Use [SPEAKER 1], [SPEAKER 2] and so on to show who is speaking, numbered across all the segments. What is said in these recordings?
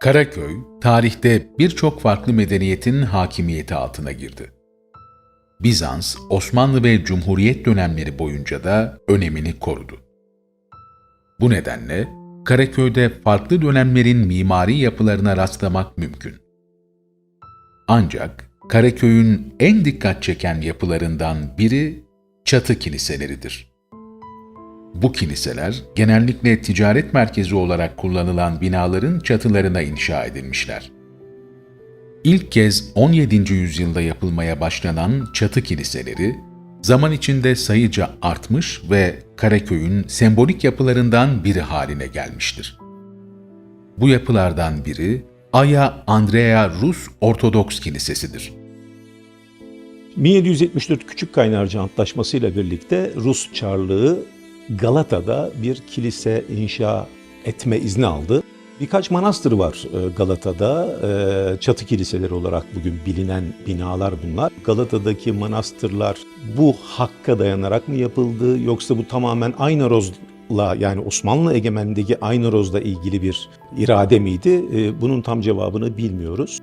[SPEAKER 1] Karaköy, tarihte birçok farklı medeniyetin hakimiyeti altına girdi. Bizans, Osmanlı ve Cumhuriyet dönemleri boyunca da önemini korudu. Bu nedenle Karaköy'de farklı dönemlerin mimari yapılarına rastlamak mümkün. Ancak Karaköy'ün en dikkat çeken yapılarından biri çatı kiliseleridir. Bu kiliseler genellikle ticaret merkezi olarak kullanılan binaların çatılarına inşa edilmişler. İlk kez 17. yüzyılda yapılmaya başlanan çatı kiliseleri, zaman içinde sayıca artmış ve Karaköy'ün sembolik yapılarından biri haline gelmiştir. Bu yapılardan biri Aya Andrea Rus Ortodoks Kilisesi'dir.
[SPEAKER 2] 1774 Küçük Kaynarca Antlaşması ile birlikte Rus Çarlığı Galata'da bir kilise inşa etme izni aldı. Birkaç manastır var e, Galata'da. E, Çatı kiliseleri olarak bugün bilinen binalar bunlar. Galata'daki manastırlar bu hakka dayanarak mı yapıldı yoksa bu tamamen Aynaroz'la yani Osmanlı egemenliğindeki Aynaroz'la ilgili bir irade miydi? E, Bunun tam cevabını bilmiyoruz.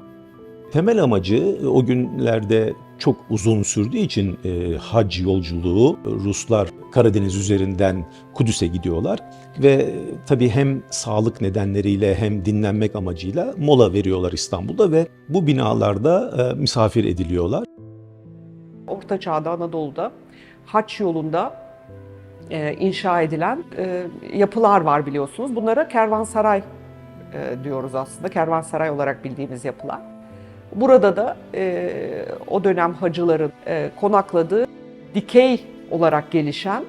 [SPEAKER 2] Temel amacı o günlerde çok uzun sürdüğü için e, hac yolculuğu Ruslar Karadeniz üzerinden Kudüs'e gidiyorlar ve tabii hem sağlık nedenleriyle hem dinlenmek amacıyla mola veriyorlar İstanbul'da ve bu binalarda e, misafir ediliyorlar.
[SPEAKER 3] Orta Çağ'da Anadolu'da haç yolunda e, inşa edilen e, yapılar var biliyorsunuz. Bunlara kervansaray diyoruz aslında. Kervansaray olarak bildiğimiz yapılar. Burada da o dönem hacıların konakladığı dikey olarak gelişen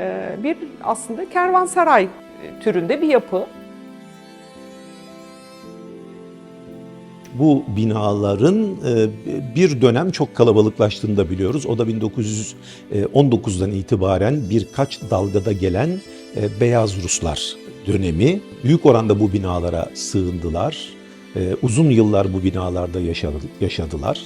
[SPEAKER 3] e, bir aslında kervansaray türünde bir yapı.
[SPEAKER 2] Bu binaların e, bir dönem çok kalabalıklaştığını da biliyoruz. O da 1919'dan itibaren birkaç dalgada gelen e, Beyaz Ruslar dönemi. Büyük oranda bu binalara sığındılar. E, Uzun yıllar bu binalarda yaşadı- yaşadılar.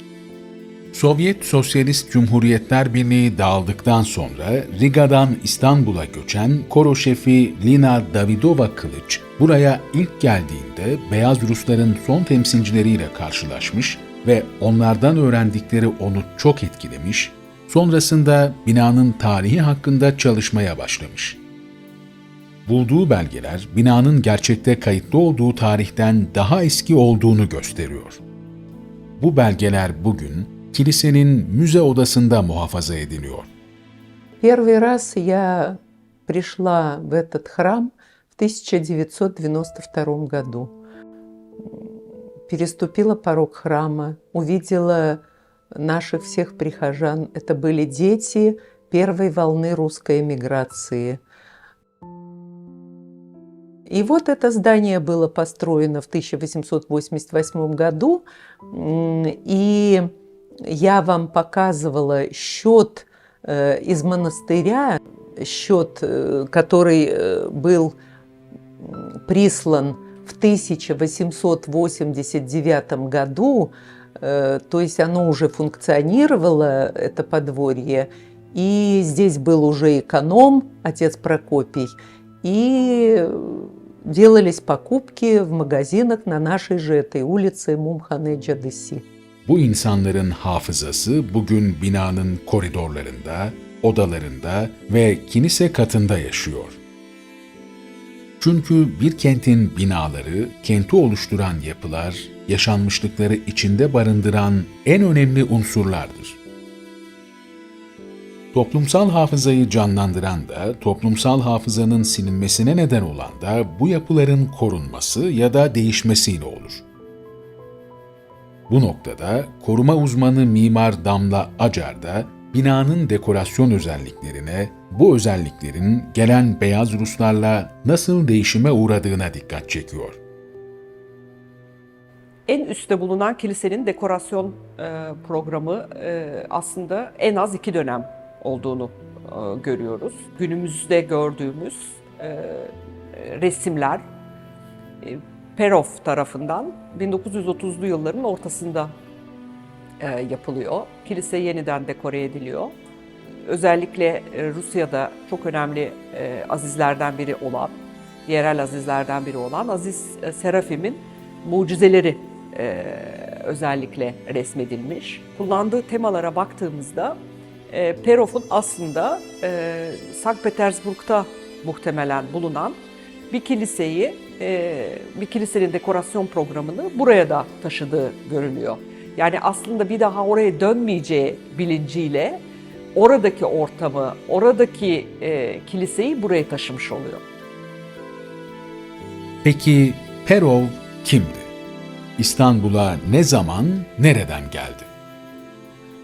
[SPEAKER 1] Sovyet Sosyalist Cumhuriyetler Birliği dağıldıktan sonra Riga'dan İstanbul'a göçen koro şefi Lina Davidova Kılıç, buraya ilk geldiğinde Beyaz Rusların son temsilcileriyle karşılaşmış ve onlardan öğrendikleri onu çok etkilemiş, sonrasında binanın tarihi hakkında çalışmaya başlamış. Bulduğu belgeler binanın gerçekte kayıtlı olduğu tarihten daha eski olduğunu gösteriyor. Bu belgeler bugün kilisenin müze odasında muhafaza ediliyor.
[SPEAKER 4] Первый раз я пришла в этот храм в 1992 году. Переступила порог храма, увидела наших всех прихожан. Это были дети первой волны русской эмиграции. И вот это здание было построено в 1888 году, и я вам показывала счет э, из монастыря, счет, э, который э, был прислан в 1889 году, то есть оно уже функционировало, это подворье, и здесь был уже эконом, отец Прокопий, и делались покупки в магазинах на нашей же этой улице Мумханеджа Деси.
[SPEAKER 1] Bu insanların hafızası bugün binanın koridorlarında, odalarında ve kilise katında yaşıyor. Çünkü bir kentin binaları, kenti oluşturan yapılar, yaşanmışlıkları içinde barındıran en önemli unsurlardır. Toplumsal hafızayı canlandıran da, toplumsal hafızanın silinmesine neden olan da bu yapıların korunması ya da değişmesiyle olur. Bu noktada koruma uzmanı mimar Damla Acar da binanın dekorasyon özelliklerine, bu özelliklerin gelen beyaz Ruslarla nasıl değişime uğradığına dikkat çekiyor.
[SPEAKER 3] En üstte bulunan kilisenin dekorasyon e, programı e, aslında en az iki dönem olduğunu e, görüyoruz. Günümüzde gördüğümüz resimler Perov tarafından 1930'lu yılların ortasında e, yapılıyor. Kilise yeniden dekore ediliyor. Özellikle e, Rusya'da çok önemli e, azizlerden biri olan, yerel azizlerden biri olan Aziz e, Serafim'in mucizeleri e, özellikle resmedilmiş. Kullandığı temalara baktığımızda e, Perov'un aslında e, Sankt Petersburg'da muhtemelen bulunan bir kiliseyi, bir kilisenin dekorasyon programını buraya da taşıdığı görülüyor. Yani aslında bir daha oraya dönmeyeceği bilinciyle oradaki ortamı, oradaki e, kiliseyi buraya taşımış oluyor.
[SPEAKER 1] Peki Perov kimdi? İstanbul'a ne zaman, nereden geldi?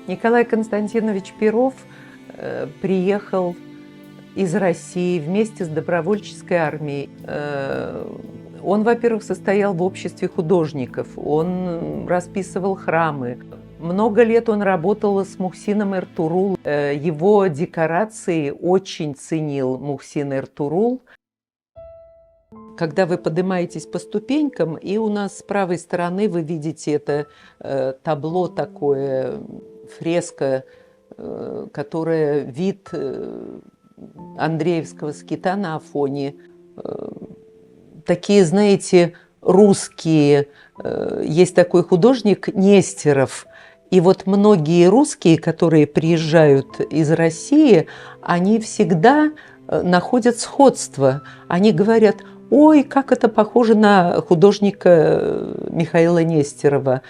[SPEAKER 4] Николай Константинович Перов э, приехал из России вместе с добровольческой армией. Э, он, во-первых, состоял в обществе художников, он расписывал храмы. Много лет он работал с Мухсином Эртурул. Э, его декорации очень ценил Мухсин Эртурул. Когда вы поднимаетесь по ступенькам, и у нас с правой стороны вы видите это э, табло такое, фреска, э, которая вид э, Андреевского скита на Афоне. Э, такие, знаете, русские. Э, есть такой художник Нестеров. И вот многие русские, которые приезжают из России, они всегда э, находят сходство. Они говорят, ой, как это похоже на художника Михаила Нестерова.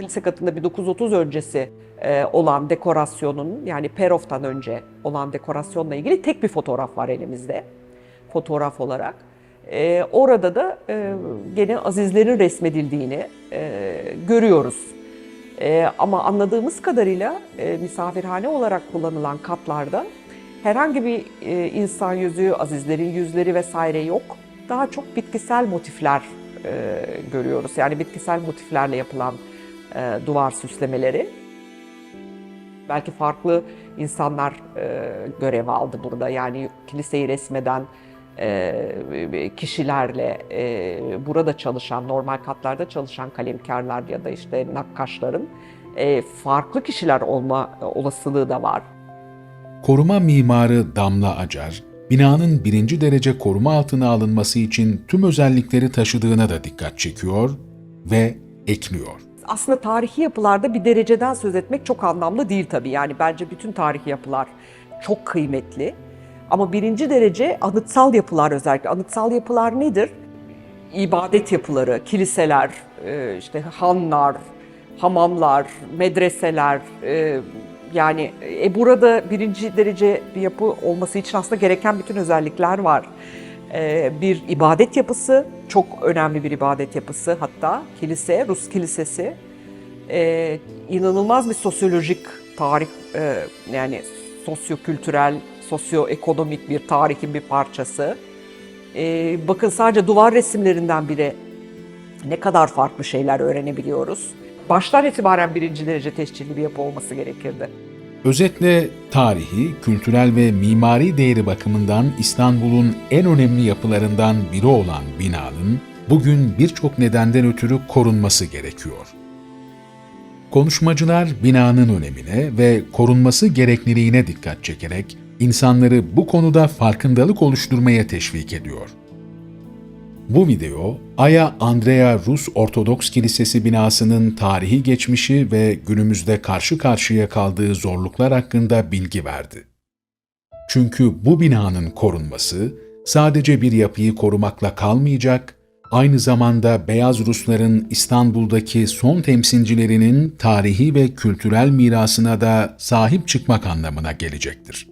[SPEAKER 3] Kilise katında 1930 öncesi e, olan dekorasyonun yani Perov'tan önce olan dekorasyonla ilgili tek bir fotoğraf var elimizde fotoğraf olarak. E, orada da e, gene azizlerin resmedildiğini e, görüyoruz. E, ama anladığımız kadarıyla e, misafirhane olarak kullanılan katlarda herhangi bir e, insan yüzü, azizlerin yüzleri vesaire yok. Daha çok bitkisel motifler e, görüyoruz. Yani bitkisel motiflerle yapılan e, duvar süslemeleri. Belki farklı insanlar e, görev aldı burada. Yani kiliseyi resmeden e, kişilerle e, burada çalışan, normal katlarda çalışan kalemkarlar ya da işte nakkaşların e, farklı kişiler olma olasılığı da var.
[SPEAKER 1] Koruma mimarı Damla Acar, binanın birinci derece koruma altına alınması için tüm özellikleri taşıdığına da dikkat çekiyor ve ekliyor.
[SPEAKER 3] Aslında tarihi yapılarda bir dereceden söz etmek çok anlamlı değil tabii. Yani bence bütün tarihi yapılar çok kıymetli. Ama birinci derece anıtsal yapılar özellikle. Anıtsal yapılar nedir? İbadet yapıları, kiliseler, e, işte hanlar, hamamlar, medreseler. e, Yani e, burada birinci derece bir yapı olması için aslında gereken bütün özellikler var. E, Bir ibadet yapısı, çok önemli bir ibadet yapısı hatta kilise, Rus kilisesi. E, inanılmaz bir sosyolojik tarih, e, yani sosyokültürel, sosyoekonomik bir tarihin bir parçası. E, bakın sadece duvar resimlerinden bile ne kadar farklı şeyler öğrenebiliyoruz. Baştan itibaren birinci derece tescilli bir yapı olması gerekirdi.
[SPEAKER 1] Özetle tarihi, kültürel ve mimari değeri bakımından İstanbul'un en önemli yapılarından biri olan binanın bugün birçok nedenden ötürü korunması gerekiyor. Konuşmacılar binanın önemine ve korunması gerekliliğine dikkat çekerek insanları bu konuda farkındalık oluşturmaya teşvik ediyor. Bu video, Aya Andrea Rus Ortodoks Kilisesi binasının tarihi geçmişi ve günümüzde karşı karşıya kaldığı zorluklar hakkında bilgi verdi. Çünkü bu binanın korunması sadece bir yapıyı korumakla kalmayacak, aynı zamanda Beyaz Rusların İstanbul'daki son temsilcilerinin tarihi ve kültürel mirasına da sahip çıkmak anlamına gelecektir.